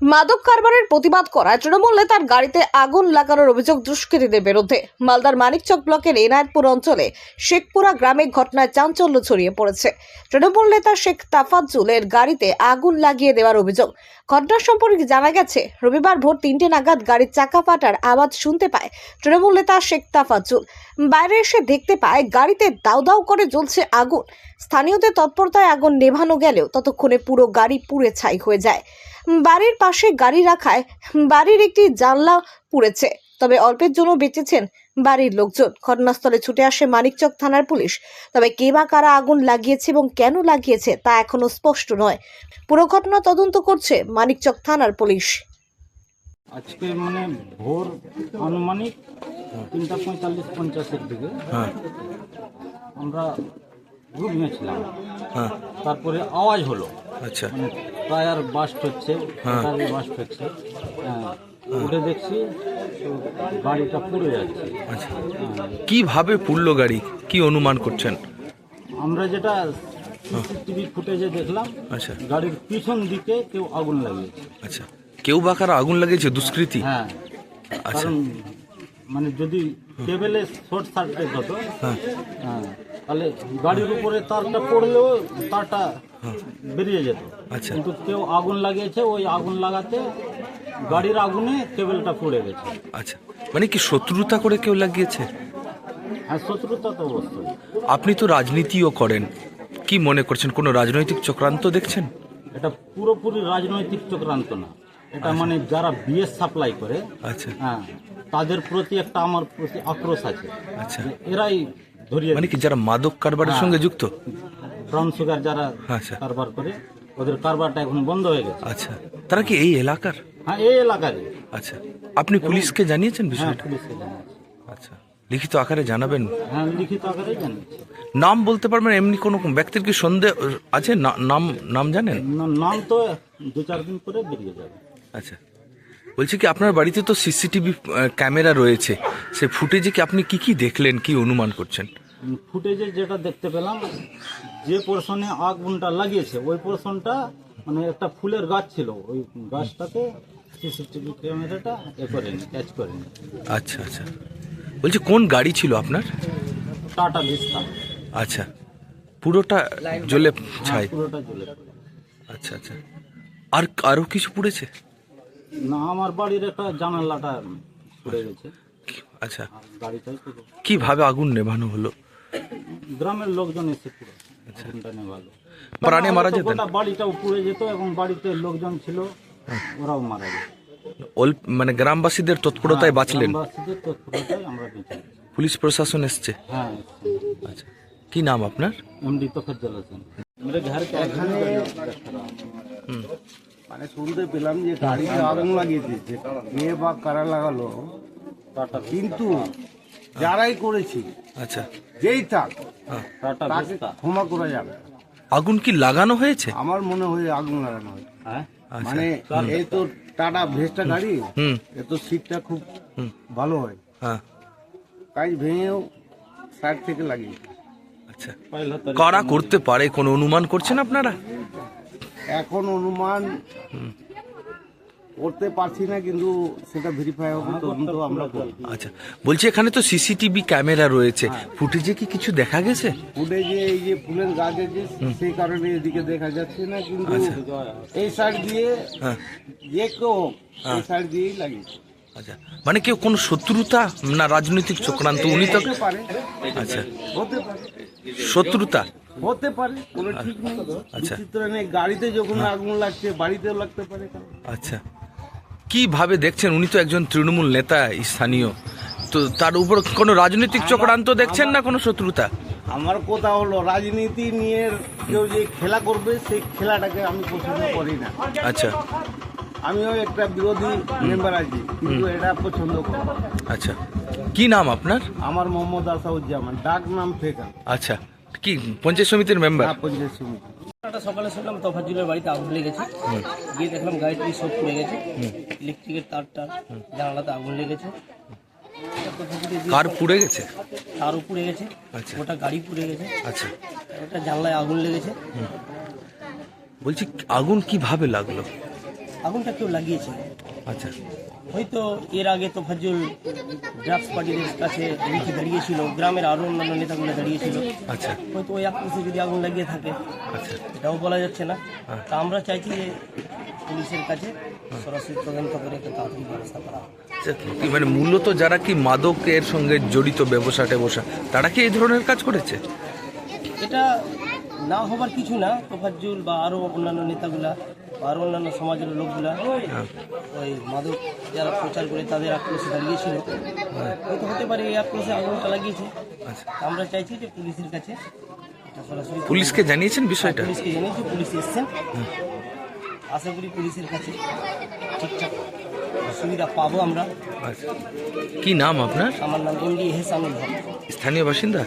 মাদক কারবারের প্রতিবাদ করায় তৃণমূল নেতার গাড়িতে আগুন লাগানোর অভিযোগ দুষ্কৃতীদের বিরুদ্ধে। মালদার মানিকচক ব্লকের এনায়তপুর অঞ্চলে শেখপুরা গ্রামে ঘটনায় চাঞ্চল্য ছড়িয়ে পড়েছে। তৃণমূল নেতা শেখ তাফাজ্জুলের গাড়িতে আগুন লাগিয়ে দেওয়ার অভিযোগ। ঘটনা সম্পর্কে জানা গেছে, রবিবার ভোর তিনটে নাগাদ গাড়ির চাকা ফাটার আওয়াজ শুনতে পায় তৃণমূল নেতা শেখ তাফাজ্জুল। বাইরে এসে দেখতে পায়, গাড়িতে দাউ দাউ করে জ্বলছে আগুন। স্থানীয়দের তৎপরতায় আগুন নেভানো গেলেও ততক্ষণে পুরো গাড়ি পুড়ে ছাই হয়ে যায়। বাড়ির পাশে গাড়ি রাখায় বাড়ির একটি জানলা পুড়েছে। তবে অল্পের জন্য বেঁচেছেন বাড়ির লোকজন। ঘটনাস্থলে ছুটে আসে মানিকচক থানার পুলিশ। তবে কে বা কারা আগুন লাগিয়েছে এবং কেন লাগিয়েছে তা এখনও স্পষ্ট নয়। পুরো ঘটনা তদন্ত করছে মানিকচক থানার পুলিশ। আজকে মানে ভোর আনুমানিক তিনটা পঁয়তাল্লিশ পঞ্চাশের দিকে হ্যাঁ। আমরা ঘুমিয়েছিলাম। হ্যাঁ। তারপরে আওয়াজ হলো। আচ্ছা। মানে টায়ার বাস্ট হচ্ছে হ্যাঁ। টায়ার বাস্ট হচ্ছে। হ্যাঁ, উঠে দেখছি তো গাড়িটা পুড়ে যাচ্ছে। আচ্ছা। হ্যাঁ, কীভাবে পুড়লো গাড়ি? কি অনুমান করছেন? আমরা যেটা সিসিটিভি ফুটেজে দেখলাম আচ্ছা। গাড়ির পিছন দিকে কেউ আগুন লাগিয়েছে। আচ্ছা। কেউ বা কারা আগুন লাগিয়েছে দুষ্কৃতী? হ্যাঁ। আচ্ছা। মানে যদি কেবেলে শর্ট সার্কিট হতো। হ্যাঁ। হ্যাঁ। তাহলে গাড়ির উপরে তারটা পড়লেও তারটা বেরিয়ে যেত। আচ্ছা। কিন্তু কেউ আগুন লাগিয়েছে ওই আগুন লাগাতে গাড়ির আগুনে কেবেলটা পড়ে গেছে। আচ্ছা। মানে কি শত্রুতা করে কেউ লাগিয়েছে? হ্যাঁ শত্রুতা তো অবশ্যই। আপনি তো রাজনীতিও করেন। কি মনে করছেন? কোনো রাজনৈতিক চক্রান্ত দেখছেন? এটা পুরোপুরি রাজনৈতিক চক্রান্ত না। এটা মানে যারা বিএস সাপ্লাই করে আচ্ছা। হ্যাঁ তাদের প্রতি একটা আমার প্রতি আক্রোশ আছে। আচ্ছা। এরাই ধরিয়ে মানে কি যারা মাদক কারবারের হ্যাঁ। সঙ্গে যুক্ত? ব্রাউন সুগার যারা আচ্ছা। কারবার করে ওদের কারবারটা এখন বন্ধ হয়ে গেছে। আচ্ছা। তারা কি এই এলাকার? হ্যাঁ এই এলাকারই। আচ্ছা। আপনি পুলিশকে জানিয়েছেন হ্যাঁ বিষয়টা? পুলিশকে আচ্ছা। লিখিত আকারে জানাবেন? হ্যাঁ লিখিত আকারে নাম বলতে পারবেন এমনি কোনো ব্যক্তির কি সন্দেহ আছে? নাম নাম জানেন? নাম তো দু চার দিন পরে বেরিয়ে যাবে। আচ্ছা। বলছি কি আপনার বাড়িতে তো সিসিটিভি ক্যামেরা রয়েছে। সে ফুটেজে কি আপনি কি কি দেখলেন কি অনুমান করছেন? ফুটেজে যেটা দেখতে পেলাম যে পোর্শনে আগুনটা লাগিয়েছে ওই পোর্শনটা মানে একটা ফুলের গাছ ছিল। ওই গাছটাকে সিসিটিভি ক্যামেরাটা এ করেনি ক্যাচ করেনি। আচ্ছা আচ্ছা। বলছি কোন গাড়ি ছিল আপনার? টাটা ভিস্তা। আচ্ছা। পুরোটা জ্বলে ছাই। হ্যাঁ, পুরোটা জ্বলে আচ্ছা আচ্ছা। আর আরও কিছু পুড়েছে? না আমার বাড়ির একটা জানালাটা পড়ে গেছে আচ্ছা আর গাড়িটাই পুরো কিভাবে আগুন নেভানো হলো গ্রামের লোকজন এসে পুরো আগুনটা নেভালো প্রাণে মারা হয়তো যেতেন গোটা বাড়িটাও পুড়ে যেত এবং বাড়িতে লোকজন ছিল ওরাও মারা যেত অল্প মানে গ্রামবাসীদের তৎপরতায় বাঁচলেন গ্রামবাসীদের তৎপরতায় আমরা বেঁচে গেছি। পুলিশ প্রশাসন এসছে হ্যাঁ আচ্ছা কি নাম আপনার এমডি তোফাজ্জল হোসেন मेरे घर के এখানে মানে শুনতে পেলাম যে গাড়িতে আগুন লাগিয়েছে দিয়েছে কে বা কারা লাগালো তাটা কিন্তু যারাই করেছি আচ্ছা। যেই থাক হ্যাঁ। তাকে ক্ষমা করা যাবে। আগুন কি লাগানো হয়েছে? আমার মনে হয় আগুন লাগানো হয়েছে। হ্যাঁ। মানে আচ্ছা। এই তো টাটা ভেস্টা গাড়ি এ তো সিটটা খুব ভালো হয়। হ্যাঁ। কাজ ভেঙেও সাইড থেকে লাগিয়েছে। আচ্ছা। কারা করতে পারে কোনো অনুমান করছেন আপনারা? এখন অনুমান করতে পারছি না কিন্তু সেটা ভেরিফাই হবে তদন্ত আমরা আচ্ছা বলছি এখানে তো সিসিটিভি ক্যামেরা রয়েছে। ফুটেজে কি কিছু দেখা গেছে? ফুটে যে এই যে ফুলের গাছ আছে সেই কারণে এদিকে দেখা যাচ্ছে না কিন্তু এই সাইড দিয়ে হ্যাঁ। যে কেউ হোক, এই সাইড দিয়েই লাগিয়েছে। আচ্ছা মানে কেউ কোনো শত্রুতা না রাজনৈতিক চক্রান্ত উনি তো আচ্ছা। শত্রুতা? হতে পারে কোনো ঠিক নেই। আচ্ছা। বিচিত্র নেই গাড়িতে যখন আগুন লাগছে বাড়িতেও লাগতে পারে আচ্ছা। কীভাবে দেখছেন? উনি তো একজন তৃণমূল নেতা স্থানীয়। তো তার উপর কোনো রাজনৈতিক চক্রান্ত দেখছেন না কোনো শত্রুতা? আমার কথা হলো রাজনীতি নিয়ে কেউ যে খেলা করবে সেই খেলাটাকে আমি পছন্দ করি না। আচ্ছা। আমিও একটা বিরোধী মেম্বার আছি কিন্তু এটা পছন্দ করি আচ্ছা। কি নাম আপনার? আমার মোহাম্মদ আসাউজ্জামান ডাক নাম ফেকা। আচ্ছা। কি পঞ্চায়েত সমিতির মেম্বার না পঞ্চায়েত সমিতি। একটা সকালে শুনলাম তফাজুলের বাড়িতে আগুন লেগেছে। গিয়ে দেখলাম গাড়িটি সব পুড়ে গেছে। ইলেকট্রিকের তার টার জানালাতে আগুন লেগেছে। কার পুড়ে গেছে? তারও পুড়ে গেছে। আচ্ছা। ওটা গাড়ি পুড়ে গেছে। আচ্ছা। ওটা জানলায় আগুন লেগেছে। বলছি আগুন কীভাবে লাগল? আগুনটা কেউ লাগিয়েছে। আচ্ছা। হয়তো এর আগে তো ফাজুল ড্রাগস পার্টিদের কাছে লিখে দাঁড়িয়েছিল গ্রামের আরও অন্যান্য নেতাগুলো দাঁড়িয়েছিল। আচ্ছা। হয়তো ওই আক্রোশে যদি আগুন লাগিয়ে থাকে আচ্ছা। এটাও বলা যাচ্ছে না। তা আমরা চাইছি যে পুলিশের কাছে সরাসরি তদন্ত করে একটা তাড়াতাড়ি ব্যবস্থা করা। আচ্ছা, মানে মূলত যারা কি মাদকের সঙ্গে জড়িত ব্যবসা টেবসা তারা কি এই ধরনের কাজ করেছে? এটা না হবার কিছু না। তোফাজ্জুল বা আরও অন্যান্য নেতাগুলা বা আরও অন্যান্য সমাজের লোকগুলা ওই মাদক যারা প্রচার করে তাদের আক্রোশে দাঁড়িয়েছিল। হয়তো হতে পারে এই আক্রোশে আগুনটা লাগিয়েছে আচ্ছা। আমরা চাইছি যে পুলিশের কাছে পুলিশকে জানিয়েছেন বিষয়টা? পুলিশকে জানিয়েছি পুলিশ এসছেন। আশা করি পুলিশের কাছে ঠিকঠাক সুবিধা পাবো আমরা। আচ্ছা। কি নাম আপনার? আমার নাম এমডি এহসানুল হক স্থানীয় বাসিন্দা?